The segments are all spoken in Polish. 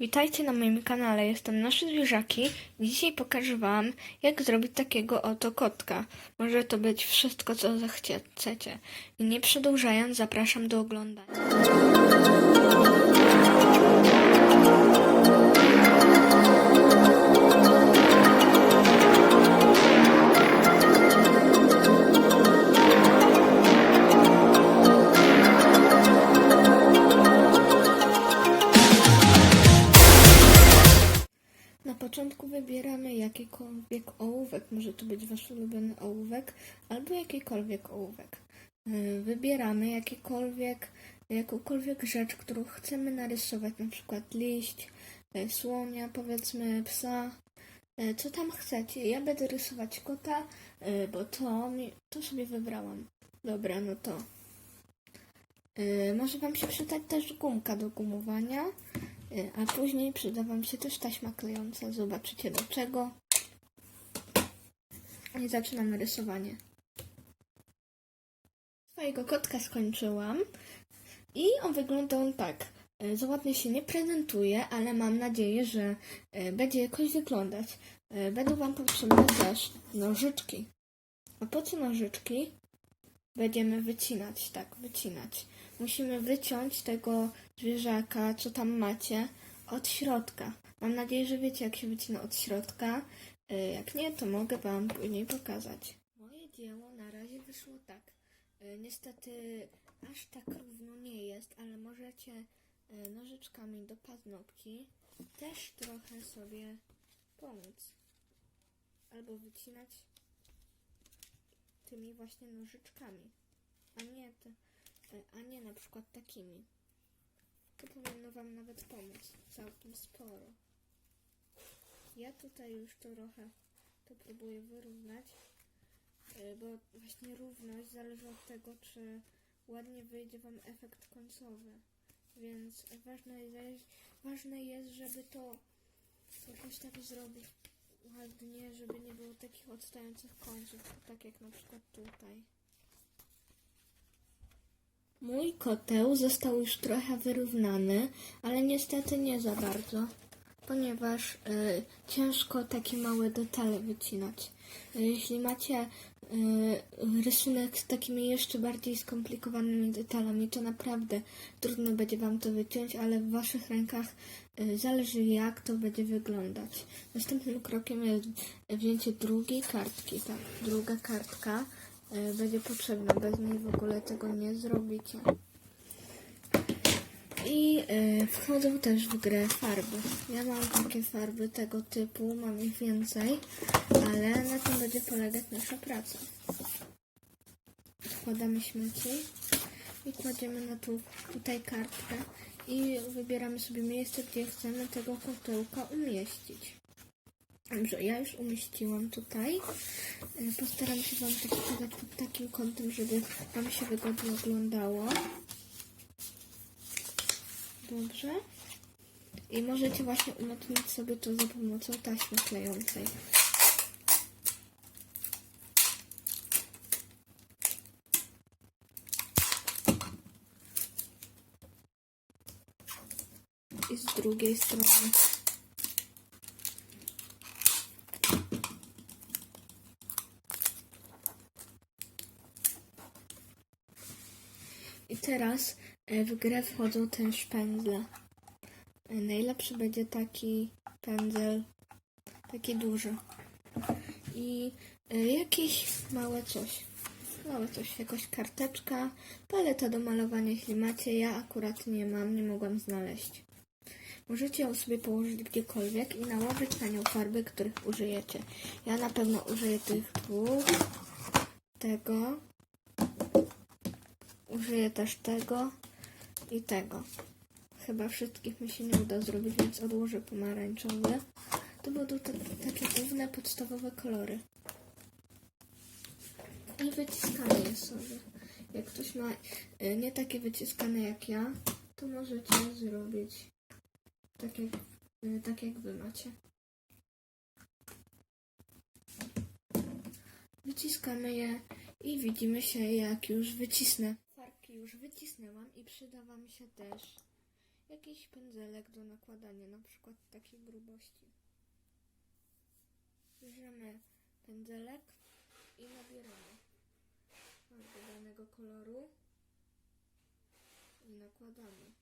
Witajcie na moim kanale, jestem Nasze Zwierzaki. Dzisiaj pokażę Wam, jak zrobić takiego oto kotka. Może to być wszystko, co zechcecie. I nie przedłużając, zapraszam do oglądania. Początku wybieramy jakikolwiek ołówek, może to być Wasz ulubiony ołówek, albo jakikolwiek ołówek. Yy, Wybieramy jakikolwiek, jakąkolwiek rzecz, którą chcemy narysować, na przykład liść, yy, słonia, powiedzmy psa, yy, co tam chcecie. Ja będę rysować kota, bo to, to sobie wybrałam. Dobra, no to. Może Wam się przydać też gumka do gumowania. Y, A później przyda Wam się też taśma klejąca. Zobaczycie do czego. I zaczynamy rysowanie. Swojego kotka skończyłam. I on wygląda on tak. Y, Za ładnie się nie prezentuje, ale mam nadzieję, że y, będzie jakoś wyglądać. Y, Będą Wam potrzebne też nożyczki. A po co nożyczki? Będziemy wycinać, tak, wycinać. Musimy wyciąć tego zwierzaka, co tam macie, od środka. Mam nadzieję, że wiecie, jak się wycina od środka. Y, Jak nie, to mogę Wam później pokazać. Moje dzieło na razie wyszło tak. Y, Niestety aż tak równo nie jest, ale możecie y, nożyczkami do paznokci też trochę sobie pomóc. Albo wycinać tymi właśnie nożyczkami, a nie, te, a nie na przykład takimi. To powinno Wam nawet pomóc całkiem sporo. Ja tutaj już trochę to próbuję wyrównać, y, bo właśnie równość zależy od tego, czy ładnie wyjdzie Wam efekt końcowy. Więc ważne jest, ważne jest żeby to jakoś tak zrobić ładnie, żeby nie było takich odstających końców, tak jak na przykład tutaj. Mój koteł został już trochę wyrównany, ale niestety nie za bardzo, ponieważ y, ciężko takie małe detale wycinać. Y, jeśli macie rysunek z takimi jeszcze bardziej skomplikowanymi detalami, to naprawdę trudno będzie Wam to wyciąć, ale w Waszych rękach y, zależy jak to będzie wyglądać. Następnym krokiem jest wzięcie drugiej kartki, tak, druga kartka y, będzie potrzebna, bez niej w ogóle tego nie zrobicie. I y, wchodzą też w grę farby. Ja mam takie farby tego typu, mam ich więcej, ale na tym będzie polegać nasza praca. Wkładamy śmieci i kładziemy na tu, tutaj kartkę i wybieramy sobie miejsce, gdzie chcemy tego kotełka umieścić. Dobrze, ja już umieściłam tutaj. Y, Postaram się Wam to pokazać pod takim kątem, żeby Wam się wygodnie oglądało. Dobrze. I możecie właśnie umocnić sobie to za pomocą taśmy klejącej. I z drugiej strony. I teraz w grę wchodzą też pędzle. E, Najlepszy będzie taki pędzel, taki duży. I e, jakieś małe coś. Małe coś, jakaś karteczka, paleta do malowania, jeśli macie. Ja akurat nie mam, nie mogłam znaleźć. Możecie ją sobie położyć gdziekolwiek i nałożyć na nią farby, których użyjecie. Ja na pewno użyję tych dwóch, tego, Użyję też tego i tego. Chyba wszystkich mi się nie uda zrobić, więc odłożę pomarańczowy. To będą te, takie główne, podstawowe kolory. I wyciskamy je sobie. Jak ktoś ma y, nie takie wyciskane jak ja, to możecie zrobić tak jak, y, tak jak wy macie. Wyciskamy je i widzimy się jak już wycisnę. Już wycisnęłam i przyda Wam się też jakiś pędzelek do nakładania, na przykład takiej grubości. Bierzemy pędzelek i nabieramy farby danego koloru i nakładamy.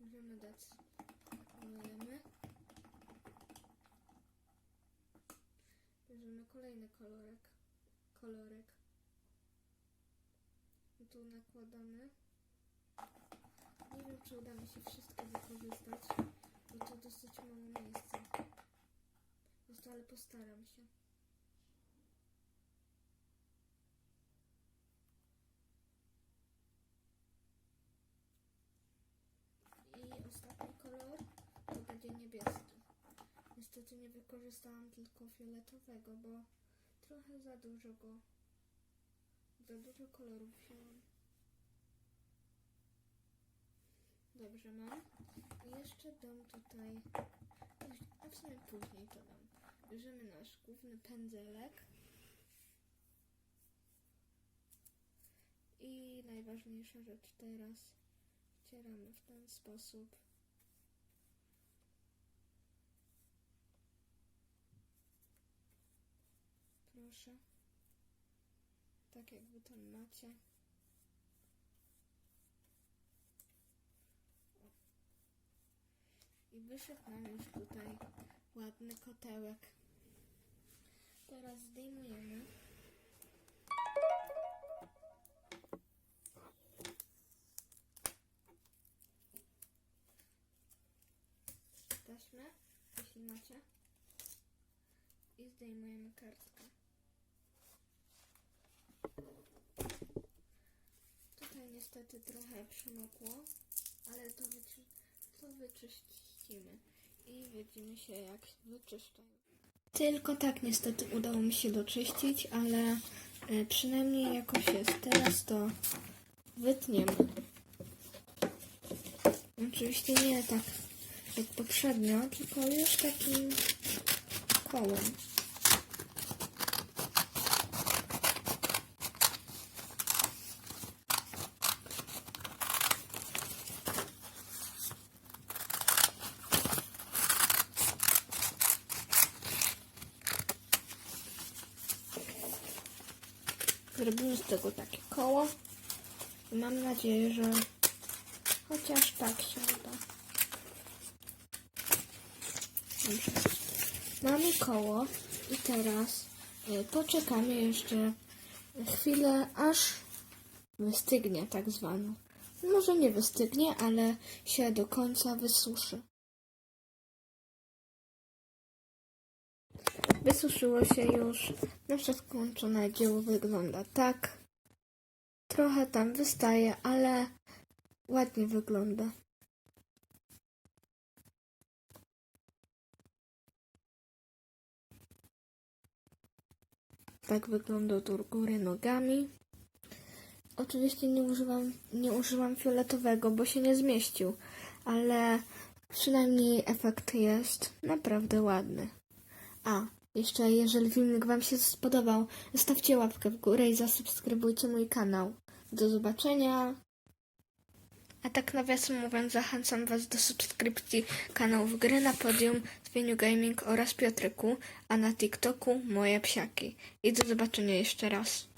Możemy dać, malujemy. Nakładamy. Nie wiem, czy uda mi się wszystkie wykorzystać, bo to dosyć mało miejsca. Jest ale postaram się. I ostatni kolor to będzie niebieski. Niestety nie wykorzystałam tylko fioletowego, bo trochę za dużo go, za dużo kolorów wzięłam. Dobrze mam. Jeszcze dam tutaj, a w sumie później to dam. Bierzemy nasz główny pędzelek. I najważniejsza rzecz teraz wcieramy w ten sposób. Proszę. Tak jakby tam macie. Wyszedł już tutaj ładny kotełek. Teraz zdejmujemy. Taśmę, jeśli macie. I zdejmujemy kartkę. Tutaj niestety trochę przymokło, ale to, wyczy to I widzimy się jak wyczyszczają. Tylko tak niestety udało mi się doczyścić, ale e, przynajmniej jakoś jest. Teraz to wytniemy. Oczywiście nie tak jak poprzednio, tylko już takim kołem. Zrobimy z tego takie koło i mam nadzieję, że chociaż tak się uda. Mamy koło i teraz y, poczekamy jeszcze chwilę, aż wystygnie tak zwane. Może nie wystygnie, ale się do końca wysuszy. Wysuszyło się już. Nasze skończone dzieło wygląda tak. Trochę tam wystaje, ale ładnie wygląda. Tak wygląda do góry nogami. Oczywiście nie używam, nie używam fioletowego, bo się nie zmieścił, ale przynajmniej efekt jest naprawdę ładny. A, jeszcze jeżeli filmik Wam się spodobał, zostawcie łapkę w górę i zasubskrybujcie mój kanał. Do zobaczenia! A tak nawiasem mówiąc, zachęcam Was do subskrypcji kanałów Gry na Podium, Zwieniu Gaming oraz Piotryku, a na TikToku moje psiaki. I do zobaczenia jeszcze raz.